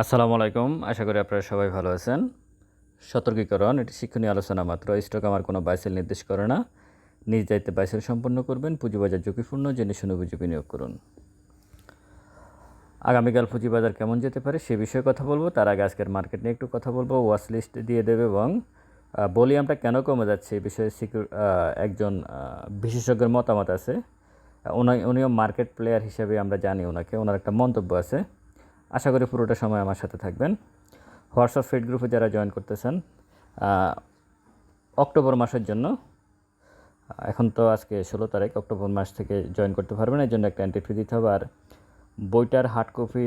আসসালামু আলাইকুম। আশা করি আপনারা সবাই ভালো আছেন। সতর্কীকরণ, এটি শিক্ষণীয় আলোচনা মাত্র। স্টক আমার কোনো বাইসেল নির্দেশ করে না। নিজ দায়িত্বে বাইসেল সম্পন্ন করবেন। পুঁজিবাজার ঝুঁকিপূর্ণ, জেনে শুনে বুঝে বিনিয়োগ করুন। আগামীকাল পুঁজিবাজার কেমন যেতে পারে সে বিষয়ে কথা বলব। তার আগে আজকের মার্কেট নিয়ে একটু কথা বলব। ওয়াচ লিস্ট দিয়ে দেবে এবং বলি ভলিউমটা কেন কমে যাচ্ছে এই বিষয়ে সিকিউর একজন বিশেষজ্ঞের মতামত আছে। উনি উনিও মার্কেট প্লেয়ার হিসেবে আমরা জানি ওনাকে ওনার একটা মন্তব্য আছে। আশা করি পুরোটা সময় আমার সাথে থাকবেন। হোয়াটসঅ্যাপ ফিড গ্রুপে যারা জয়েন করতেছেন অক্টোবর মাসের জন্য এখন তো আজকে ষোলো তারিখ, অক্টোবর মাস থেকে জয়েন করতে পারবেন, এর জন্য একটা এন্ট্রি ফি দিতে হবে। আর বইটার হার্ড কপি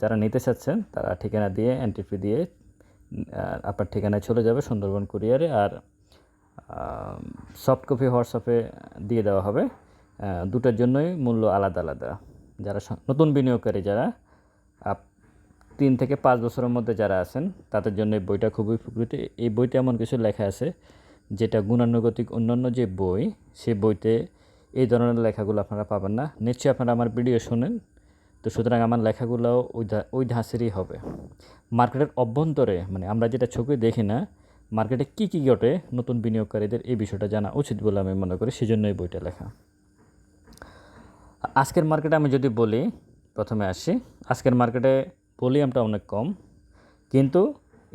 যারা নিতে চাচ্ছেন, তারা ঠিকানা দিয়ে এন্ট্রি ফি দিয়ে আপনার ঠিকানায় চলে যাবে সুন্দরবন কুরিয়ারে আর সফট কপি হোয়াটসঅ্যাপে দিয়ে দেওয়া হবে। দুটার জন্যই মূল্য আলাদা আলাদা। যারা নতুন বিনিয়োগকারী যারা, আপ তিন থেকে পাঁচ বছরের মধ্যে যারা আছেন, তাদের জন্য এই বইটা খুবই উপকৃত। এই বইতে এমন কিছু লেখা আছে, যেটা গুণানুগতিক অন্যান্য যে বই, সে বইতে এই ধরনের লেখাগুলো আপনারা পাবেন না। নিশ্চয়ই আপনারা আমার ভিডিও শোনেন। তো সুতরাং আমার লেখাগুলোও ওই ওই ধাঁচেরই হবে। মার্কেটের অভ্যন্তরে মানে আমরা যেটা চোখে দেখি না, মার্কেটে কী কী ঘটে, নতুন বিনিয়োগকারীদের এই বিষয়টা জানা উচিত বলে আমি মনে করি সেজন্য এই বইটা লেখা। আজকের মার্কেটে আমি যদি বলি, প্রথমে আসি। আজকের মার্কেটে ভলিউমটা অনেক কম, কিন্তু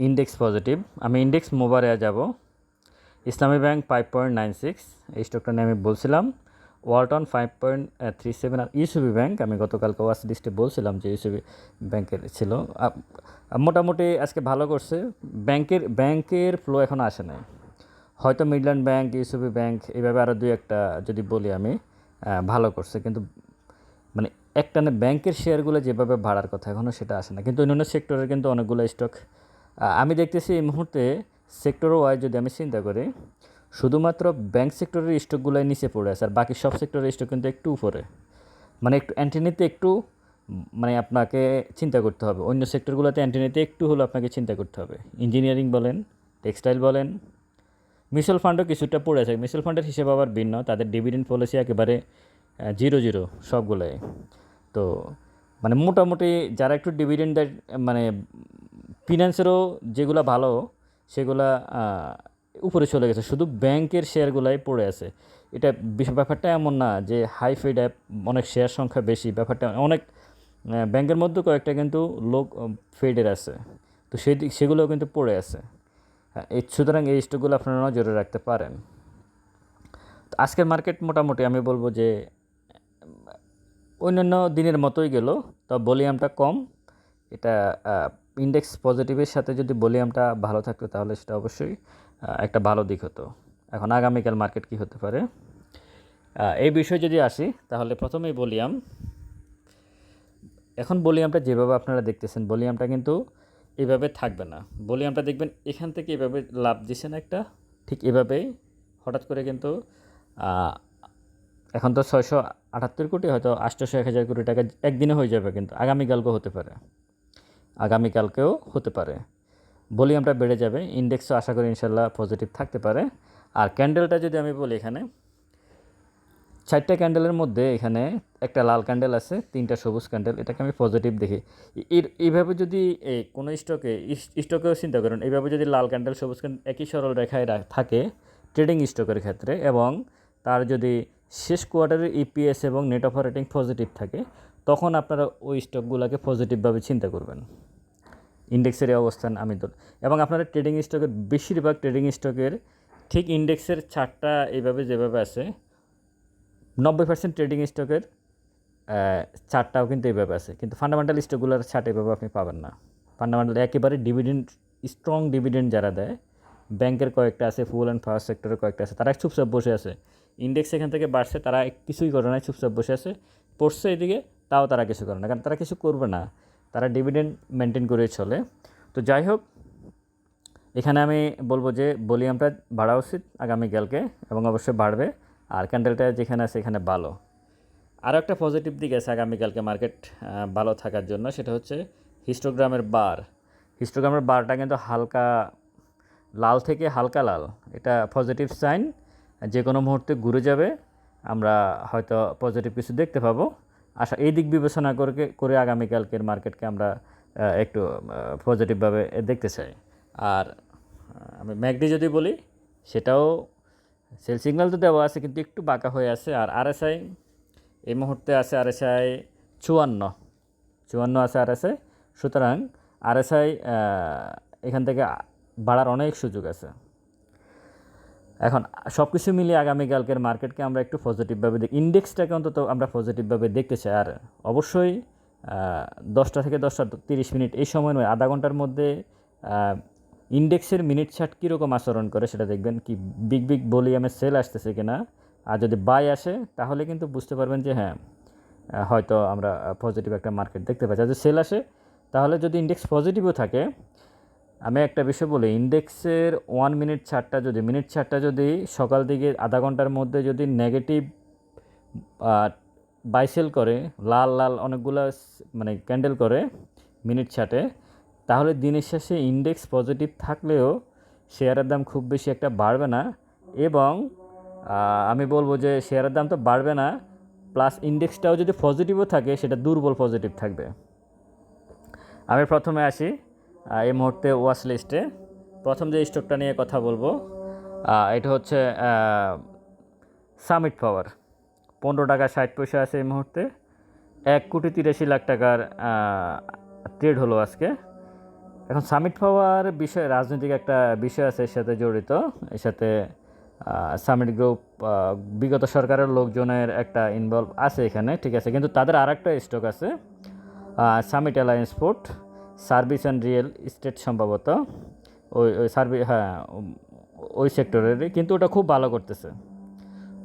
ইন্ডেক্স পজিটিভ আমি ইন্ডেক্স মোবারে যাব। Islami bank five point nine six এই স্টকটা নিয়ে আমি বলছিলাম। Walton five point three seven আর ইউসিবি ব্যাংক, আমি গতকালকে ওয়াচ লিস্টে বলছিলাম যে ইউসিবি ব্যাংকের ছিল। মোটামুটি আজকে ভালো করছে। ব্যাংকের ব্যাংকের ফ্লো এখন আসে নাই। হয়তো মিডল্যান্ড ব্যাংক ইউসিবি ব্যাংক এইভাবে আরও দুই একটা যদি বলি আমি ভালো করছে। কিন্তু একটানে ব্যাংকের শেয়ারগুলো যেভাবে বাড়ার কথা, এখনও সেটা আসে না। কিন্তু অন্যান্য সেক্টরের কিন্তু অনেকগুলো স্টক। আমি দেখতেছি এই মুহূর্তে সেক্টর ওয়াইজ যদি আমি চিন্তা করি, শুধুমাত্র ব্যাংক সেক্টরের স্টকগুলোই নিচে পড়ে আছে, আর বাকি সব সেক্টরের স্টক কিন্তু একটু উপরে। মানে একটু অ্যান্টিনিতে একটু মানে আপনাকে চিন্তা করতে হবে। অন্য সেক্টরগুলোতে অ্যান্টিনিতে একটু হলেও আপনাকে চিন্তা করতে হবে। ইঞ্জিনিয়ারিং বলেন, টেক্সটাইল বলেন, মিউচুয়াল ফান্ডও কিছুটা পড়ে আছে। মিউচুয়াল ফান্ডের হিসেবে আবার ভিন্ন। তাদের ডিভিডেন্ড পলিসি একেবারে জিরো জিরো সবগুলোই। তো মানে মোটামুটি যারা একটু ডিভিডেন্ড মানে ফিনান্সেরও যেগুলো ভালো সেগুলা উপরে চলে গেছে। শুধু ব্যাংকের শেয়ারগুলাই পড়ে আছে। এটা ব্যাপারটা এমন না যে হাই ফিড অ্যাপ অনেক শেয়ার সংখ্যা বেশি। ব্যাপারটা অনেক ব্যাংকের মধ্যে কয়েকটা কিন্তু লোক ফেডের আছে। তো সেই সেগুলোও কিন্তু পড়ে আছে। হ্যাঁ, এই সুতরাং এই স্টকগুলো আপনারা নজরে রাখতে পারেন। আজকের মার্কেট মোটামুটি আমি বলব যে অন্যান্য দিনের মতোই গেল। তো ভলিউমটা কম। এটা ইন্ডেক্স পজিটিভের সাথে যদি ভলিউমটা ভালো থাকতো তাহলে সেটা অবশ্যই একটা ভালো দিক হতো। এখন আগামীকাল মার্কেট কি হতে পারে? এই বিষয়ে যদি আসি, তাহলে প্রথমেই ভলিউম। এখন ভলিউমটা যেভাবে আপনারা দেখতেছেন, ভলিউমটা কিন্তু এভাবে থাকবে না। ভলিউমটা দেখবেন এখান থেকে এভাবে লাভ দিছেন একটা। ঠিক এভাবেই হঠাৎ করে কিন্তু এখন তো ছয়শো আটাত্তর কোটি, হয়তো আটশোশো এক হাজার কোটি টাকা একদিনে হয়ে যাবে কিন্তু আগামীকালকেও হতে পারে। আগামীকালকেও হতে পারে। ভলিউমটা বেড়ে যাবে, ইন্ডেক্সও আশা করি ইনশাল্লাহ পজিটিভ থাকতে পারে। আর ক্যান্ডেলটা যদি আমি বলি এখানে, চারটা ক্যান্ডেলের মধ্যে এখানে একটা লাল ক্যান্ডেল আছে, তিনটা সবুজ ক্যান্ডেল, এটাকে আমি পজিটিভ দেখি। এইভাবে যদি কোনো স্টকে স্টকেও চিন্তা করেন, এইভাবে যদি লাল ক্যান্ডেল, সবুজ ক্যান্ডেল একই সরল রেখায় থাকে ট্রেডিং স্টকের ক্ষেত্রে এবং তার যদি শেষ কোয়ার্টারের ইপিএস এবং নেট অপারেটিং পজিটিভ থাকে, তখন আপনারা ওই স্টকগুলোকে পজিটিভভাবে চিন্তা করবেন। ইন্ডেক্সের এই অবস্থান আমি তো এবং আপনারা ট্রেডিং স্টকের বেশিরভাগ ট্রেডিং স্টকের ঠিক ইন্ডেক্সের চারটা এইভাবে যেভাবে আছে, নব্বই পার্সেন্ট ট্রেডিং স্টকের চারটাও কিন্তু এইভাবে আছে। কিন্তু ফান্ডামেন্টাল স্টকগুলোর চার্ট এভাবে আপনি পাবেন না। ফান্ডামেন্টাল একেবারে ডিভিডেন্ড স্ট্রং ডিভিডেন্ড যারা দেয় ব্যাংকের কয়েকটা আছে ফুল অ্যান্ড পাওয়ার সেক্টরের কয়েকটা আছে, তারা চুপচাপ বসে আছে। ইন্ডেক্স এখান থেকে বাড়ছে, তারা কিছুই করে না চুপচাপ বসে আছে। পড়ছে এদিকে, তাও তারা কিছু করে না, কারণ তারা কিছু করবে না। তারা ডিভিডেন্ড মেনটেন করে চলে। তো যাই হোক, এখানে আমি বলব যে ভলিউমটা বাড়া উচিত আগামীকালকে এবং অবশ্যই বাড়বে। আর ক্যান্ডেলটা যেখানে আছে, এখানে ভালো। আরও একটা পজিটিভ দিক আছে আগামীকালকে মার্কেট ভালো থাকার জন্য, সেটা হচ্ছে হিস্টোগ্রামের বার হিস্টোগ্রামের বারটা কিন্তু হালকা লাল থেকে হালকা লাল, এটা পজিটিভ সাইন যে কোনো মুহূর্তে ঘুরে যাবে, আমরা হয়তো পজিটিভ কিছু দেখতে পাবো। আশা, এই দিক বিবেচনা করে করে আগামীকালকের মার্কেটকে আমরা একটু পজিটিভভাবে দেখতে চাই। আর আমি ম্যাকডি যদি বলি, সেটাও সেল সিগন্যাল তো দেওয়া আছে, কিন্তু একটু বাঁকা হয়ে আছে। আর আরএসআই এই মুহূর্তে আছে আর আরএসআই চুয়ান্ন। চুয়ান্ন আছে আর আরএসআই সুতরাং আরএসআই এখান থেকে বাড়ার অনেক সুযোগ আছে। এখন সব কিছু মিলিয়ে আগামীকালকের মার্কেটকে আমরা একটু পজিটিভভাবে দেখি ইন্ডেক্সটাকে অন্তত আমরা পজিটিভভাবে দেখতে চাই আর অবশ্যই দশটা থেকে দশটা তিরিশ মিনিট এই সময় নয়, আধা ঘণ্টার মধ্যে ইন্ডেক্সের মিনিট ছাট কীরকম আচরণ করে সেটা দেখবেন কি বিগ বিগ ভলিউমে সেল আসতেছে কিনা। আর যদি বাই আসে, তাহলে কিন্তু বুঝতে পারবেন যে হ্যাঁ হয়তো আমরা পজিটিভ একটা মার্কেট দেখতে পাচ্ছি। আর যদি সেল আসে, তাহলে যদি ইন্ডেক্স পজিটিভও থাকে আমি একটা বিষয় বলি, ইন্ডেক্সের ওয়ান মিনিট ছাড়টা যদি মিনিট ছাড়টা যদি সকাল দিকে আধা ঘণ্টার মধ্যে যদি নেগেটিভ বাইসেল করে, লাল লাল অনেকগুলো মানে ক্যান্ডেল করে মিনিট ছাটে তাহলে দিনের শেষে ইন্ডেক্স পজিটিভ থাকলেও শেয়ারের দাম খুব বেশি একটা বাড়বে না এবং আমি বলব যে শেয়ারের দাম তো বাড়বে না প্লাস ইন্ডেক্সটাও যদি পজিটিভও থাকে, সেটা দুর্বল পজিটিভ থাকবে। আমি প্রথমে আসি। এই মুহূর্তে ওয়াচ লিস্টে প্রথম যে স্টকটা নিয়ে কথা বলব এটা হচ্ছে সামিট পাওয়ার পনেরো টাকা ষাট পয়সা আছে এই মুহূর্তে। এক কোটি তিরাশি লাখ টাকার ট্রেড হলো আজকে। এখন সামিট পাওয়ার বিষয়, রাজনৈতিক একটা বিষয় আছে এর সাথে জড়িত। এর সাথে সামিট গ্রুপ বিগত সরকারের লোকজনের একটা ইনভলভ আছে এখানে, ঠিক আছে। কিন্তু তাদের আর একটা স্টক আছে Summit alliance port service and real estate সম্ভবত। ওই ওই সার্ভিস হ্যাঁ ওই সেক্টরেরই, কিন্তু ওটা খুব ভালো করতেছে।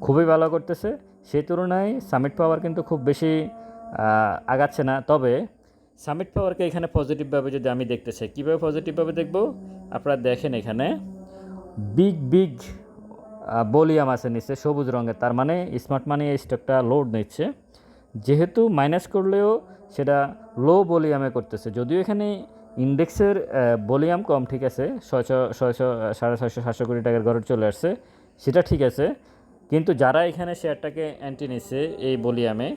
খুবই ভালো করতেছে। সেই তুলনায় সামিট পাওয়ার কিন্তু খুব বেশি আগাচ্ছে না। তবে সামিট পাওয়ারকে এখানে পজিটিভভাবে যদি আমি দেখতে চাই, কীভাবে পজিটিভভাবে দেখব? আপনারা দেখেন এখানে। বিগ বিগ বলিয়াম আছে নিচে, সবুজ রঙের। তার মানে স্মার্ট মানি এই স্টকটা লোড নিচ্ছে। যেহেতু মাইনাস করলেও সেটা লো ভলিউমে করতেছে। যদিও এখানে ইন্ডেক্সের ভলিউম কম, ঠিক আছে, ছয়শো ছয়শো, সাড়ে ছয়শো, সাতশো কোটি টাকার ঘরে চলে আসছে, সেটা ঠিক আছে। কিন্তু যারা এখানে শেয়ারটাকে অ্যান্টি নিচ্ছে এই বলিয়ামে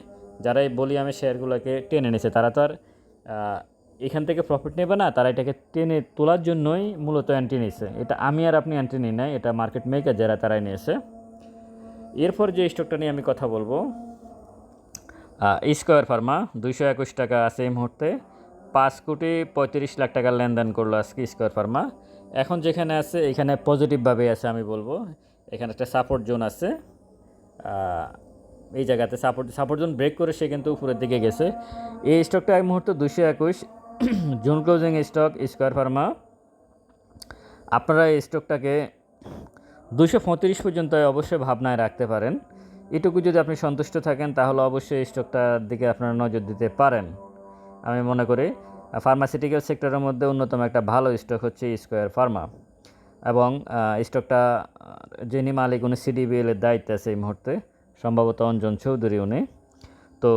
যারা এই বলিয়ামে শেয়ারগুলোকে টেনে নিছে, তারা তো আর এখান থেকে প্রফিট নেবে না, তারা এটাকে টেনে তোলার জন্যই মূলত অ্যান্টি নিছে। এটা আমি আর আপনি অ্যান্টি নিই নাই, এটা মার্কেট মেকার যারা, তারাই নিয়েছে। এরপর যে স্টকটা নিয়ে আমি কথা বলব স্কোয়ার ফার্মা দুইশো একুশ টাকা আছে এই মুহূর্তে। পাঁচ কোটি পঁয়ত্রিশ লাখ টাকার লেনদেন করল আজকে স্কোয়ার ফার্মা এখন যেখানে আছে, এখানে পজিটিভভাবে আছে, আমি বলব। এখানে একটা সাপোর্ট জোন আছে। এই জায়গাতে সাপোর্ট সাপোর্ট জোন ব্রেক করে সে কিন্তু উপরের দিকে গেছে। এই স্টকটা এক মুহূর্তে দুশো একুশ। June closing stock Square pharma আপনারা এই স্টকটাকে দুশো পঁয়ত্রিশ পর্যন্ত অবশ্যই ভাবনায় রাখতে পারেন। এটুকু যদি আপনি সন্তুষ্ট থাকেন, তাহলে অবশ্যই স্টকটার দিকে আপনারা নজর দিতে পারেন। আমি মনে করি ফার্মাসিউটিক্যাল সেক্টরের মধ্যে অন্যতম একটা ভালো স্টক হচ্ছে স্কোয়ার ফার্মা এবং স্টকটা যিনি মালিক, উনি সিডিবিএল এর দায়িত্বে আছে এই মুহূর্তে, সম্ভবত অঞ্জন চৌধুরী উনি। তো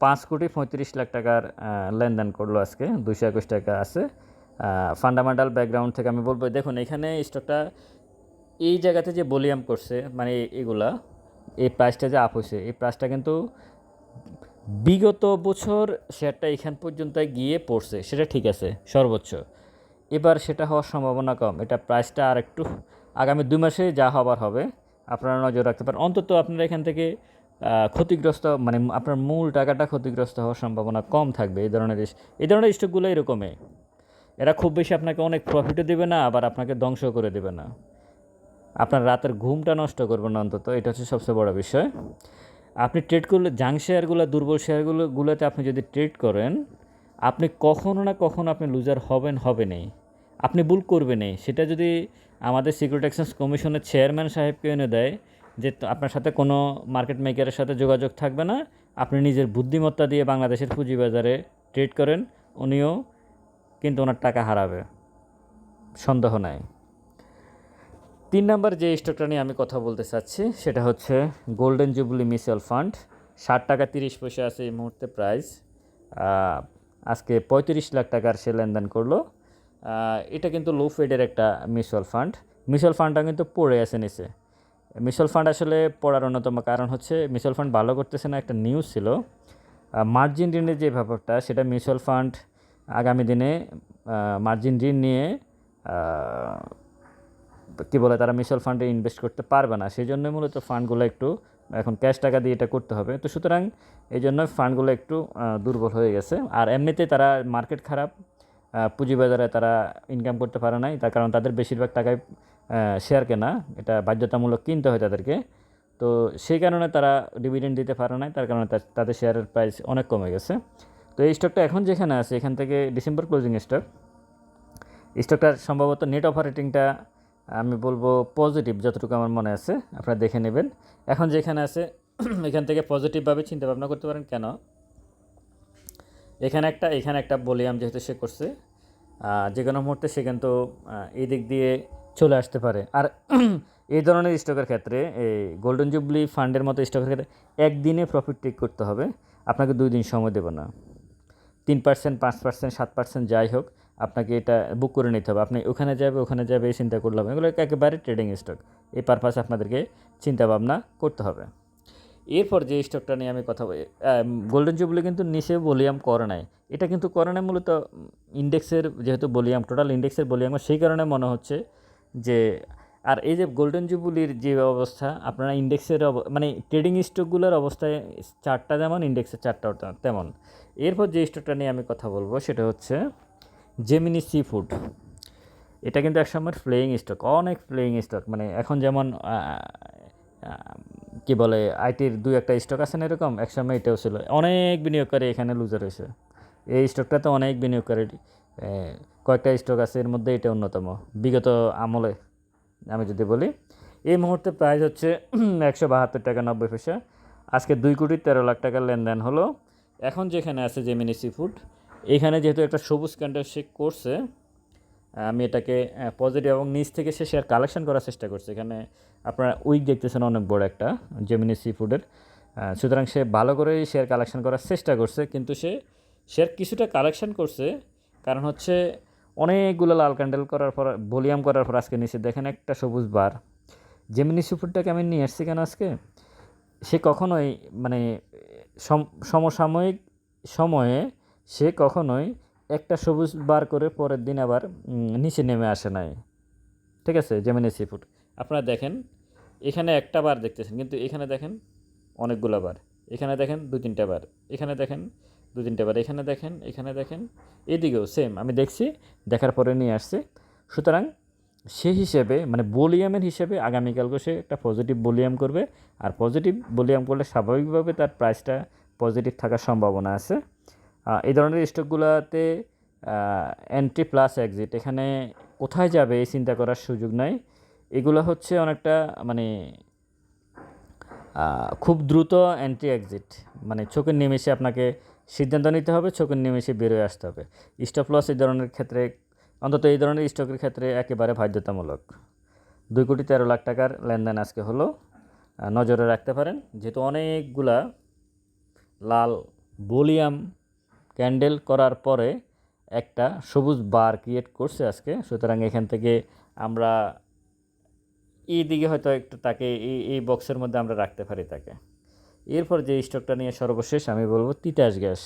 পাঁচ কোটি পঁয়ত্রিশ লাখ টাকার লেনদেন করল আজকে দুশো একুশ টাকা আছে। ফান্ডামেন্টাল ব্যাকগ্রাউন্ড থেকে আমি বলব, দেখুন, এখানে স্টকটা এই জায়গাতে যে ভলিউম করছে মানে এগুলা এই প্রাইসটা যে আপ হয়েছে, এই প্রাইসটা কিন্তু বিগত বছর শেয়ারটা এখান পর্যন্ত গিয়ে পড়ছে, সেটা ঠিক আছে, সর্বোচ্চ। এবার সেটা হওয়ার সম্ভাবনা কম, এটা প্রাইসটা আর একটু আগামী দুই মাসে যা হবার হবে, আপনারা নজর রাখতে পারেন। অন্তত আপনারা এখান থেকে ক্ষতিগ্রস্ত মানে আপনার মূল টাকাটা ক্ষতিগ্রস্ত হওয়ার সম্ভাবনা কম থাকবে, এই ধরনের এই ধরনের স্টকগুলো এরকমই। এরা খুব বেশি আপনাকে অনেক প্রফিটও দেবে না, আবার আপনাকে ধ্বংস করে দেবে না। আপনার রাতের ঘুমটা নষ্ট করবেন না অন্তত, এটা হচ্ছে সবচেয়ে বড় বিষয়। আপনি ট্রেড করলে জাং শেয়ারগুলো দুর্বল শেয়ারগুলো গুলোতে আপনি যদি ট্রেড করেন, আপনি কখনো না কখনো আপনি লুজার হবেন হবেনই আপনি ভুল করবেনই সেটা যদি আমাদের সিকিউরিটি এক্সচেঞ্জ কমিশনের চেয়ারম্যান সাহেবকে এনে দেয় যে আপনার সাথে কোনো মার্কেট মেকারের সাথে যোগাযোগ থাকবে না, আপনি নিজের বুদ্ধিমত্তা দিয়ে বাংলাদেশের পুঁজিবাজারে ট্রেড করেন, উনিও কিন্তু ওনার টাকা হারাবে। সন্দেহ নাই। তিন নম্বর যে স্টকটা নিয়ে আমি কথা বলতে চাচ্ছি, সেটা হচ্ছে গোল্ডেন জুবলি মিউচুয়াল ফান্ড ষাট টাকা তিরিশ পয়সা আছে এই মুহূর্তে প্রাইস আজকে পঁয়ত্রিশ লাখ টাকার সে লেনদেন করল। এটা কিন্তু লো ফেডের একটা মিউচুয়াল ফান্ড মিউচুয়াল ফান্ডটা কিন্তু পড়ে আছে নিচে। মিউচুয়াল ফান্ড আসলে পড়ার অন্যতম কারণ হচ্ছে মিউচুয়াল ফান্ড ভালো করতেছে না, একটা নিউজ ছিল। মার্জিন ঋণের যে ব্যাপারটা, সেটা মিউচুয়াল ফান্ড আগামী দিনে মার্জিন ঋণ নিয়ে কী বলে, তারা মিউচুয়াল ফান্ডে ইনভেস্ট করতে পারবে না। সেই জন্য মূলত ফান্ডগুলো একটু, এখন ক্যাশ টাকা দিয়ে এটা করতে হবে। তো সুতরাং এই জন্য ফান্ডগুলো একটু দুর্বল হয়ে গেছে। আর এমনিতে তারা মার্কেট খারাপ পুঁজিবাজারে তারা ইনকাম করতে পারে নাই, তার কারণ তাদের বেশিরভাগ টাকায় শেয়ার কেনা, এটা বাধ্যতামূলক কিনতে হয় তাদেরকে। তো সেই কারণে তারা ডিভিডেন্ড দিতে পারে নাই, তার কারণে তাদের শেয়ারের প্রাইস অনেক কমে গেছে। তো এই স্টকটা এখন যেখানে আছে, এখান থেকে ডিসেম্বর ক্লোজিং স্টক স্টকটার সম্ভবত নেট অপারেটিংটা আমি বলব পজিটিভ যতটুকু আমার মনে আছে, আপনারা দেখে নেবেন। এখন যেখানে আছে, এখান থেকে পজিটিভভাবে চিন্তা ভাবনা করতে পারেন কেন? এখানে একটা এখানে একটা বলিয়াম যেহেতু সে করছে যে কোনো মুহূর্তে সে কিন্তু এই দিক দিয়ে চলে আসতে পারে। আর এই ধরনের স্টকের ক্ষেত্রে, এই গোল্ডেন জুবলি ফান্ডের মতো স্টকের ক্ষেত্রে একদিনে প্রফিট টেক করতে হবে। আপনাকে দুই দিন সময় দেবে না। তিন পার্সেন্ট পাঁচ পার্সেন্ট সাত পার্সেন্ট যাই হোক আপনাকে এটা বুক করে নিতে হবে। আপনি ওখানে যাবে ওখানে যাবে এই চিন্তা করলে হবে এগুলো একেবারে ট্রেডিং স্টক এই পারপাসে আপনাদেরকে চিন্তা ভাবনা করতে হবে। এরপর যে স্টকটা নিয়ে আমি কথা বলি গোল্ডেন জুবলি কিন্তু নিচে ভলিউম করে নাই। এটা কিন্তু করে নাই মূলত ইন্ডেক্সের যেহেতু ভলিউম টোটাল ইন্ডেক্সের ভলিউম সেই কারণে মনে হচ্ছে যে, আর এই যে গোল্ডেন জুবলির যে অবস্থা, আপনারা ইন্ডেক্সের মানে ট্রেডিং স্টকগুলোর অবস্থায় চারটা যেমন ইন্ডেক্সের চারটা তেমন। এরপর যে স্টকটা নিয়ে আমি কথা বলব, সেটা হচ্ছে জেমিনি সি ফুড এটা কিন্তু একসময় ফ্লেইং স্টক অনেক ফ্লেইং স্টক মানে এখন যেমন কি বলে আইটির দুই একটা স্টক আছে না এরকম একসময় এটাও ছিল। অনেক বিনিয়োগকারী এখানে লুজার হয়েছে। এই স্টকটাতে অনেক বিনিয়োগকারী কয়েকটা স্টক আছে, এর মধ্যে এটা অন্যতম। বিগত আমলে, আমি যদি বলি, এই মুহূর্তে প্রাইস হচ্ছে একশো বাহাত্তর টাকা নব্বই পয়সা। আজকে দুই কোটি তেরো লাখ টাকার লেনদেন হলো। এখন যেখানে আছে জেমিনি সি ফুড এইখানে যেহেতু একটা সবুজ ক্যান্ডেল সে করছে, আমি এটাকে পজিটিভ এবং নিচ থেকে সে শেয়ার কালেকশন করার চেষ্টা করছে। এখানে আপনারা উইক দেখতেছেন, অনেক বড় একটা জেমিনি সি ফুডের সুতরাং সে ভালো করেই শেয়ার কালেকশন করার চেষ্টা করছে, কিন্তু সে শেয়ার কিছুটা কালেকশন করছে। কারণ হচ্ছে অনেকগুলো লাল ক্যান্ডেল করার পর ভলিউম করার পর আজকে নিচে দেখেন একটা সবুজ বার। জেমিনি ফুডটাকে আমি নিয়ে আসছি কেন আজকে? সে কখনোই মানে সম- সমসাময়িক সময়ে সে কখনোই একটা সবুজ বার করে পরের দিন আবার নিচে নেমে আসে নাই। ঠিক আছে? জেমিনি সি ফুড আপনারা দেখেন, এখানে একটা বার দেখতেছেন, কিন্তু এখানে দেখেন অনেকগুলো বার। এখানে দেখেন দু তিনটা বার। এখানে দেখেন দু তিনটা বার। এখানে দেখেন এখানে দেখেন, এদিকেও সেম আমি দেখছি, দেখার পরে নিয়ে আসছি। সুতরাং সে হিসেবে মানে বলিয়ামের হিসেবে আগামীকালকে সে একটা পজিটিভ বলিয়াম করবে। আর পজিটিভ বলিয়াম করলে স্বাভাবিকভাবে তার প্রাইসটা পজিটিভ থাকার সম্ভাবনা আছে। এই ধরনের স্টকগুলোতে এন্ট্রি প্লাস এক্সিট এখানে কোথায় যাবে এই চিন্তা করার সুযোগ নাই। এগুলো হচ্ছে অনেকটা মানে খুব দ্রুত এন্ট্রি এক্সিট মানে চোখের নিমেষে আপনাকে সিদ্ধান্ত নিতে হবে, চোখের নিমেষে বেরোয় আসতে হবে। স্টপ লস এই ধরনের ক্ষেত্রে, অন্তত এই ধরনের স্টকের ক্ষেত্রে একেবারে বাধ্যতামূলক। দুই কোটি তেরো লাখ টাকার লেনদেন আজকে হলো নজরে রাখতে পারেন। যেহেতু অনেকগুলা লাল বলিয়াম ক্যান্ডেল করার পরে একটা সবুজ বার ক্রিয়েট করছে আজকে। সুতরাং এখান থেকে আমরা এই দিকে হয়তো একটু তাকে এই এই বক্সের মধ্যে আমরা রাখতে পারি তাকে। এরপর যে স্টকটা নিয়ে সর্বশেষ আমি বলব Titas gas.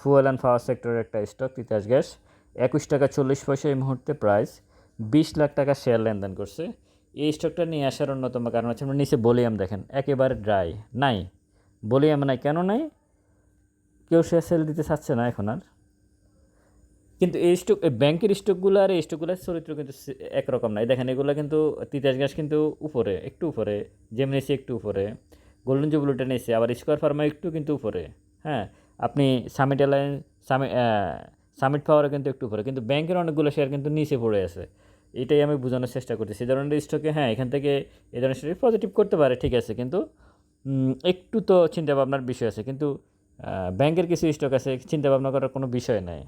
Fuel and power সেক্টরের একটা স্টক তিতাস গ্যাস। একুশ টাকা চল্লিশ পয়সা এই মুহূর্তে প্রাইস বিশ লাখ টাকা শেয়ার লেনদেন করছে। এই স্টকটা নিয়ে আসার অন্যতম কারণ হচ্ছে আমরা নিচে বলিয়াম দেখেন, একেবারে ড্রাই নাই। বলিয়াম নাই, কেন নাই? কেউ শেয়ার সেল দিতে চাচ্ছে না এখন আর। কিন্তু এই স্টক এই ব্যাংকের স্টকগুলো আর এই স্টকগুলোর চরিত্র কিন্তু একরকম নাই দেখেন, এগুলো কিন্তু তিতাস গ্যাস কিন্তু উপরে, একটু উপরে জেমনেসি একটু উপরে। গোল্ডেন জুবলুটা নিয়েছে, আবার স্কোয়ার ফার্মা একটু কিন্তু উপরে। হ্যাঁ আপনি সামিট এয়ারলাইন সামি সামিট পাওয়ারও কিন্তু একটু উপরে। কিন্তু ব্যাংকের অনেকগুলো শেয়ার কিন্তু নিচে পড়ে আছে। এটাই আমি বোঝানোর চেষ্টা করতেছি। এই ধরনের স্টকে হ্যাঁ এখান থেকে এই ধরনের স্টকে পজিটিভ করতে পারে, ঠিক আছে। কিন্তু একটু তো চিন্তা ভাবনার বিষয় আছে। কিন্তু ব্যাংকের কিছু স্টক আছে চিন্তা ভাবনা করার কোনো বিষয় নাই।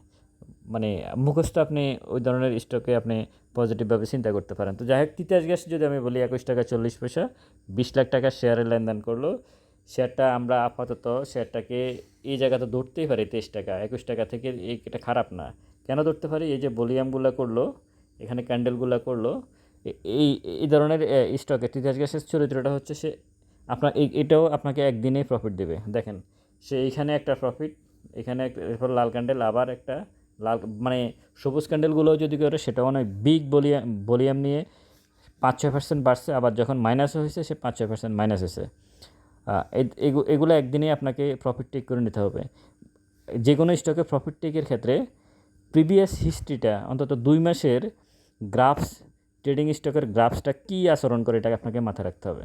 মানে মুখস্থ আপনি ওই ধরনের স্টকে আপনি পজিটিভভাবে চিন্তা করতে পারেন। তো যাই হোক, তিতাস গ্যাস যদি আমি বলি একুশ টাকা চল্লিশ পয়সা, বিশ লাখ টাকা শেয়ারের লেনদেন করল শেয়ারটা আমরা আপাতত শেয়ারটাকে এই জায়গাতে ধরতেই পারি তেইশ টাকা, একুশ টাকা থেকে এটা খারাপ না। কেন ধরতে পারি? এই যে বলিয়ামগুলো করল, এখানে ক্যান্ডেলগুলো করল এই এই ধরনের স্টকে তিতাস গ্যাসের চরিত্রটা হচ্ছে সে, আপনার এটাও আপনাকে একদিনেই প্রফিট দেবে। দেখেন সে এইখানে একটা প্রফিট এখানে এরপর লাল ক্যান্ডেল আবার একটা লাল মানে সবুজ ক্যান্ডেলগুলোও যদি করে সেটা অনেক বিগ ভলিউম ভলিউম নিয়ে পাঁচ ছয় পার্সেন্ট বাড়ছে, আবার যখন মাইনাস হয়েছে, সে পাঁচ ছয় পার্সেন্ট মাইনাস হয়েছে এগুলো একদিনেই আপনাকে প্রফিট টেক করে নিতে হবে। যে কোনো স্টকে প্রফিট টেকের ক্ষেত্রে প্রিভিয়াস হিস্ট্রিটা অন্তত দুই মাসের গ্রাফস ট্রেডিং স্টকের গ্রাফসটা কী আচরণ করে, এটাকে আপনাকে মাথায় রাখতে হবে।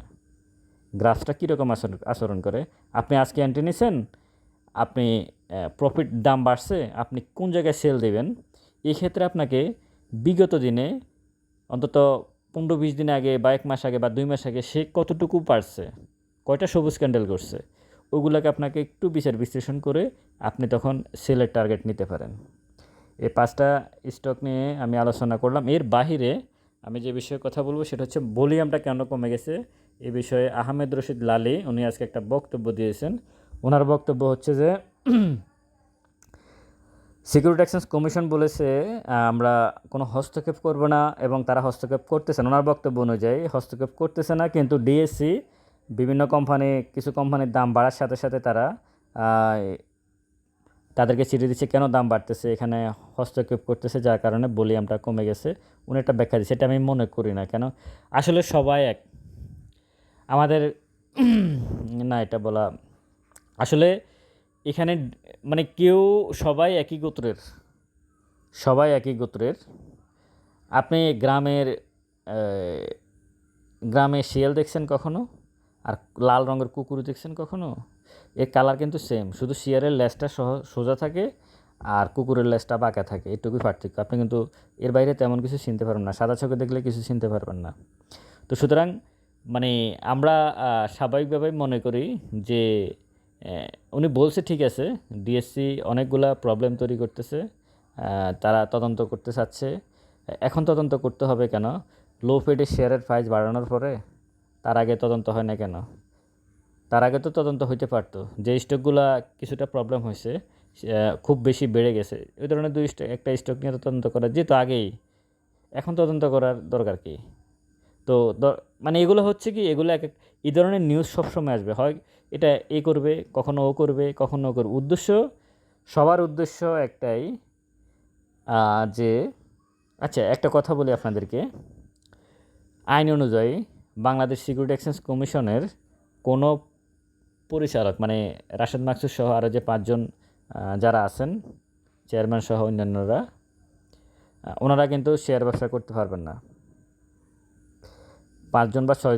গ্রাফসটা কীরকম আচরণ আচরণ করে? আপনি আজকে এন্ট্রি নিছেন, আপনি প্রফিট দাম বাড়ছে, আপনি কোন জায়গায় সেল দেবেন? এই ক্ষেত্রে আপনাকে বিগত দিনে, অন্তত পনেরো বিশ দিন আগে বা এক মাস আগে বা দুই মাস আগে সে কতটুকু পারছে, কয়টা সবুজ ক্যান্ডেল করছে, ওগুলোকে আপনাকে একটু বিচার বিশ্লেষণ করে আপনি তখন সেলের টার্গেট নিতে পারেন। এই পাঁচটা স্টক নিয়ে আমি আলোচনা করলাম। এর বাহিরে আমি যে বিষয়ে কথা বলব সেটা হচ্ছে ভলিউমটা কেন কমে গেছে এই বিষয়ে আহমেদ রশিদ লালি, উনি আজকে একটা বক্তব্য দিয়েছেন। ওনার বক্তব্য হচ্ছে যে, সিকিউরিটি এক্সচেঞ্জ কমিশন বলেছে আমরা কোনো হস্তক্ষেপ করব না এবং তারা হস্তক্ষেপ করতেছে না ওনার বক্তব্য অনুযায়ী হস্তক্ষেপ করতেছে না, কিন্তু ডিএসসি বিভিন্ন কোম্পানি, কিছু কোম্পানির দাম বাড়ার সাথে সাথে তারা তাদেরকে চিঠি দিচ্ছে, কেন দাম বাড়তেছে, এখানে হস্তক্ষেপ করতেছে, যার কারণে ভলিউমটা কমে গেছে। উনি একটা ব্যাখ্যা দিচ্ছে এটা আমি মনে করি না, কেন? আসলে সবাই এক। আমাদের না, এটা বলা আসলে এখানে মানে কেউ সবাই একই গোত্রের। সবাই একই গোত্রের। আপনি গ্রামের গ্রামে শিয়াল দেখছেন কখনো? আর লাল রঙের কুকুর দেখছেন কখনো? এর কালার কিন্তু সেম শুধু শিয়ালের লেজটা সোজা থাকে আর কুকুরের লেজটা বাঁকা থাকে, এটুকুই পার্থক্য। আপনি কিন্তু এর বাইরে তেমন কিছু চিনতে পারবেন না, সাদা চোখে দেখলে কিছু চিনতে পারবেন না। তো সুতরাং মানে আমরা স্বাভাবিকভাবে মনে করি যে উনি বলছে ঠিক আছে ডিএসসি অনেকগুলা প্রবলেম তৈরি করতেছে তারা তদন্ত করতে চাচ্ছে। এখন তদন্ত করতে হবে কেন? লো ফেডের শেয়ারের প্রাইস বাড়ানোর পরে তার আগে তদন্ত হয় না কেন? তার আগে তো তদন্ত হইতে পারতো। যে স্টকগুলা কিছুটা প্রবলেম হয়েছে খুব বেশি বেড়ে গেছে, ওই ধরনের দুই স্টক একটা স্টক নিয়ে তদন্ত করা যেহেতু আগেই। এখন তদন্ত করার দরকার কি? তো মানে এগুলো হচ্ছে কি, এগুলো এক এই ধরনের নিউজ সবসময় আসবে। হয় এটা এ করবে, কখনো ও করবে, কখনো ও করবে। উদ্দেশ্য, সবার উদ্দেশ্য একটাই যে আচ্ছা একটা কথা বলি আপনাদেরকে। আইন অনুযায়ী বাংলাদেশ সিকিউরিটি এক্সচেঞ্জ কমিশনের কোনো পরিচালক মানে রাশেদ মাকসুদ সহ আরও যে পাঁচজন যারা আছেন চেয়ারম্যান সহ অন্যান্যরা ওনারা কিন্তু শেয়ার ব্যবসা করতে পারবেন না। পাঁচজন বা ছয়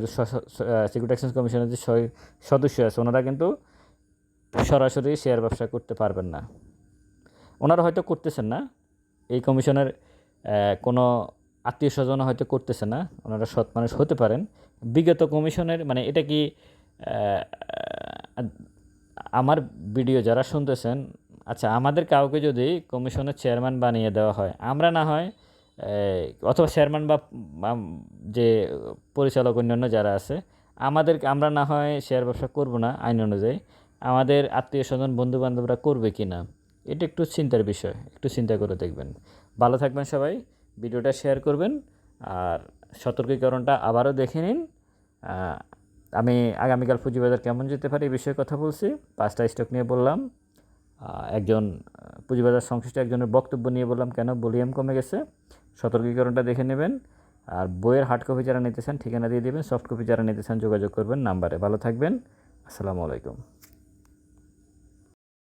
সিকিউরিটি এক্সচেঞ্জ কমিশনের যে ছয় সদস্য আছে, ওনারা কিন্তু সরাসরি শেয়ার ব্যবসা করতে পারবেন না। ওনারা হয়তো করতেছেন না। এই কমিশনের কোনো আত্মীয় স্বজন হয়তো করতেছে না। ওনারা সৎ মানুষ হতে পারেন। বিগত কমিশনের মানে এটা কি আমার ভিডিও যারা শুনতেছেন আচ্ছা আমাদের কাউকে যদি কমিশনের চেয়ারম্যান বানিয়ে দেওয়া হয়, আমরা না হয় অথবা চেয়ারম্যান বা যে পরিচালক অন্যান্য যারা আছে আমাদের আমরা না হয় শেয়ার ব্যবসা করব না আইন অনুযায়ী। আমাদের আত্মীয় স্বজন বন্ধু বান্ধবরা করবে কি না, এটা একটু চিন্তার বিষয়, একটু চিন্তা করে দেখবেন। ভালো থাকবেন সবাই, ভিডিওটা শেয়ার করবেন, আর সতর্কীকরণটা আবারও দেখে নিন। আমি আগামীকাল পুঁজিবাজার কেমন যেতে পারে এই বিষয়ে কথা বলছি, পাঁচটা স্টক নিয়ে বললাম। একজন, পুঁজিবাজার সংশ্লিষ্ট একজনের বক্তব্য নিয়ে বললাম, কেন ভলিউম কমে গেছে। সতর্কীকরণটা দেখে নেবেন আর বইয়ের হার্ড কপি যারা নিতে চান, ঠিকানা দিয়ে দেবেন সফট কপি যারা নিতে চান, যোগাযোগ করবেন নাম্বারে। ভালো থাকবেন, আসসালামু আলাইকুম।